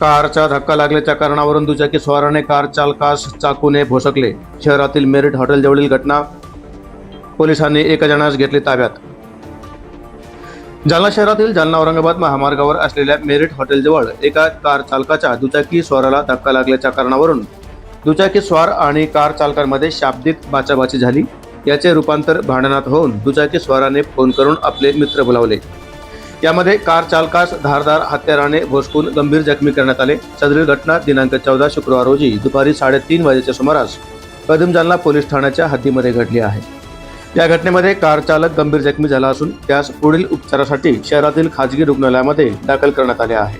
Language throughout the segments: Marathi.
कारचा धक्का लागल्याच्या कारणावरून दुचाकी स्वाराने कार चालकास चाकूने भोसकले. शहरातील मेरिट हॉटेलजवळील घटना पोलिसांनी एका जणास घेतले ताब्यात. जालना शहरातील जालना औरंगाबाद महामार्गावर असलेल्या मेरिट हॉटेलजवळ एका कार चालकाच्या दुचाकी स्वाराला धक्का लागल्याच्या कारणावरून दुचाकी स्वार आणि कार चालकांमध्ये शाब्दिक बाचाबाची झाली. याचे रूपांतर भांडणात होऊन दुचाकी स्वाराने फोन करून आपले मित्र बोलावले. यामध्ये कार चालकास धारदार हत्याराने भोसकून गंभीर जखमी करण्यात आले. सदरील घटना दिनांक चौदा शुक्रवार रोजी दुपारी साडेतीन वाजेच्या सुमारास कदम जालना पोलीस ठाण्याच्या हद्दीमध्ये घडली आहे. या घटनेमध्ये कार चालक गंभीर जखमी झाला असून त्यास पुढील उपचारासाठी शहरातील खाजगी रुग्णालयामध्ये दाखल करण्यात आले आहे.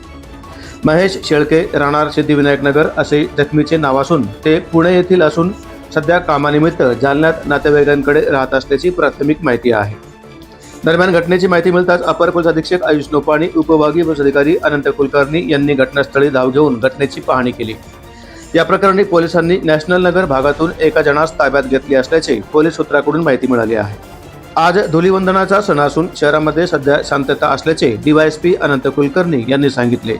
महेश शेळके राहणार सिद्धिविनायकनगर असे जखमीचे नाव असून ते पुणे येथील असून सध्या कामानिमित्त जालन्यात नातेवाईकांकडे राहत असल्याची प्राथमिक माहिती आहे. दरम्यान घटनेची माहिती मिळताच अपर पोलीस अधीक्षक आयुष नोपाणी उपविभागीय पोलीस अधिकारी अनंत कुलकर्णी यांनी घटनास्थळी धाव घेऊन घटनेची पाहणी केली. या प्रकरणी पोलिसांनी नॅशनल नगर भागातून एका जणास ताब्यात घेतले असल्याचे पोलीस सूत्राकडून माहिती मिळाली आहे. आज धुलीवंदनाचा सण असून शहरामध्ये सध्या शांतता असल्याचे डीवायएसपी अनंत कुलकर्णी यांनी सांगितले.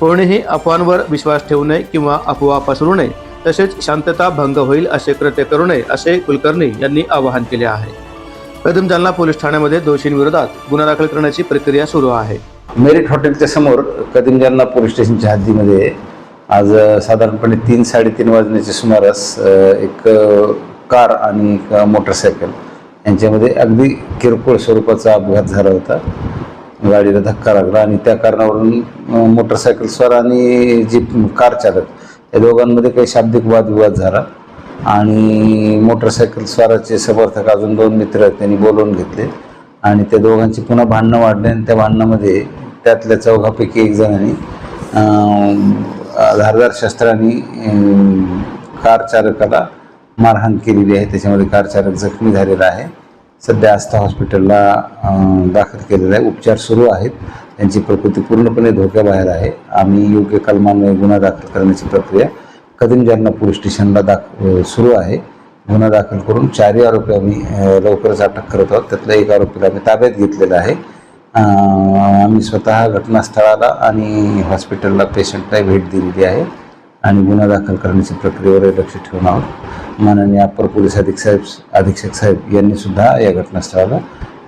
कोणीही अफवांवर विश्वास ठेवू नये किंवा अफवा पसरू नये तसेच शांतता भंग होईल असे कृत्य करू नये असे कुलकर्णी यांनी आवाहन केले आहे. कदम जालना पोलीस ठाण्यामध्ये दोषींविरोधात गुन्हा दाखल करण्याची प्रक्रिया सुरू आहे. मेरिट हॉटेलच्या समोर कदम जालना पोलीस स्टेशनच्या हद्दीमध्ये आज साधारणपणे तीन साडेतीन वाजण्याच्या सुमारास एक कार आणि एक मोटरसायकल यांच्यामध्ये अगदी किरकोळ स्वरूपाचा अपघात झाला होता. गाडीला धक्का लागला आणि त्या कारणावरून मोटरसायकल स्वार आणि जी कार चालक या दोघांमध्ये काही शाब्दिक वादविवाद झाला. आणि मोटरसायकल स्वाराचे समर्थक अजून दोन मित्र आहेत त्यांनी बोलवून घेतले. आणि त्या दोघांची पुन्हा भांडणं वाढले आणि त्या भांडणामध्ये त्यातल्या चौघापैकी एक जणांनी धारदार शस्त्रांनी कार चालकाला मारहाण केलेली आहे. त्याच्यामध्ये कार चालक जखमी झालेला आहे. सध्या आस्था हॉस्पिटलला दाखल केलेला आहे. उपचार सुरू आहेत. त्यांची प्रकृती पूर्णपणे धोक्याबाहेर आहे. आम्ही योग्य कलमान्वये गुन्हा दाखल करण्याची प्रक्रिया कदम जालना पोलीस स्टेशनला दाख सुरू आहे. गुन्हा दाखल करून चारही आरोपी आम्ही लवकरच अटक करत आहोत. त्यातल्या एक आरोपीला आम्ही ताब्यात घेतलेला आहे. आम्ही स्वतः घटनास्थळाला आणि हॉस्पिटलला पेशंटला भेट दिलेली आहे आणि गुन्हा दाखल करण्याची प्रक्रियेवर लक्ष ठेवून आहोत. माननीय अप्पर पोलीस अधीक्षक साहेब अधीक्षक साहेब यांनी सुद्धा या घटनास्थळाला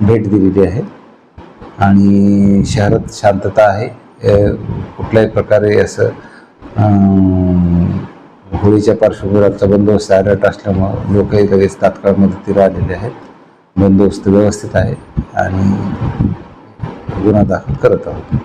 भेट दिलेली आहे. आणि शहरात शांतता आहे. कुठल्याही प्रकारे असं होळीच्या पार्श्वभूमीवरचा बंदोबस्त अलर्ट असल्यामुळं लोकही लगेच तात्काळ मदतीला आलेले आहेत. बंदोबस्त व्यवस्थित आहे आणि गुन्हा दाखल करत आहोत.